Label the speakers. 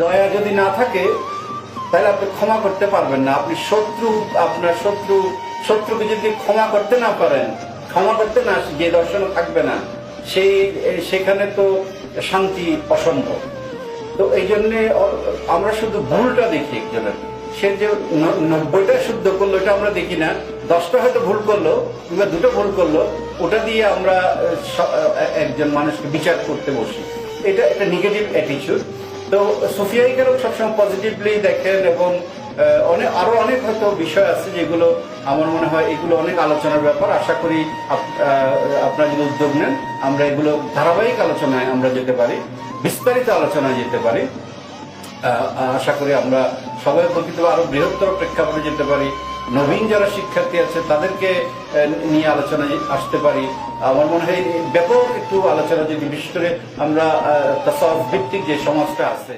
Speaker 1: দয়া যদি না থাকে, তাহলে আপনি ক্ষমা করতে পারবেন না। আপনি শত্রু, আপনার শত্রু, শত্রুকে যদি ক্ষমা করতে না পারেন, ক্ষমা করতে না যে দর্শন থাকবে না। সেই, সেখানে তো শান্তি অসম্ভব। তো এই জন্য আমরা শুধু ভুলটা দেখি একজনের। সে যে নব্বইটা শুদ্ধ করল, এটা আমরা দেখি না। দশটা হয়তো ভুল করল, কিংবা দুটো ভুল করল, ওটা দিয়ে আমরা একজন মানুষকে বিচার করতে বসি। এটা একটা নেগেটিভ অ্যাটিচিউড তো সুফিয়াই কেরম সবসময় পজিটিভলি দেখেন এবং অনেক আরও অনেক হয়তো বিষয় আছে যেগুলো আমার মনে হয় এগুলো অনেক আলোচনার ব্যাপার। আশা করি আপনারা যদি উদ্যোগ নেন, আমরা এগুলো ধারাবাহিক আলোচনায় আমরা যেতে পারি, বিস্তারিত আলোচনায় যেতে পারি। আশা করি আমরা সবাই প্রকৃত আরও বৃহত্তর প্রেক্ষাপটে যেতে পারি। নবীন যারা শিক্ষার্থী আছে, তাদেরকে নিয়ে আলোচনায় আসতে পারি। আমার মনে হয় ব্যাপক একটু আলোচনা যদি বিশেষ করে আমরা ভিত্তিক যে সমাজটা আছে।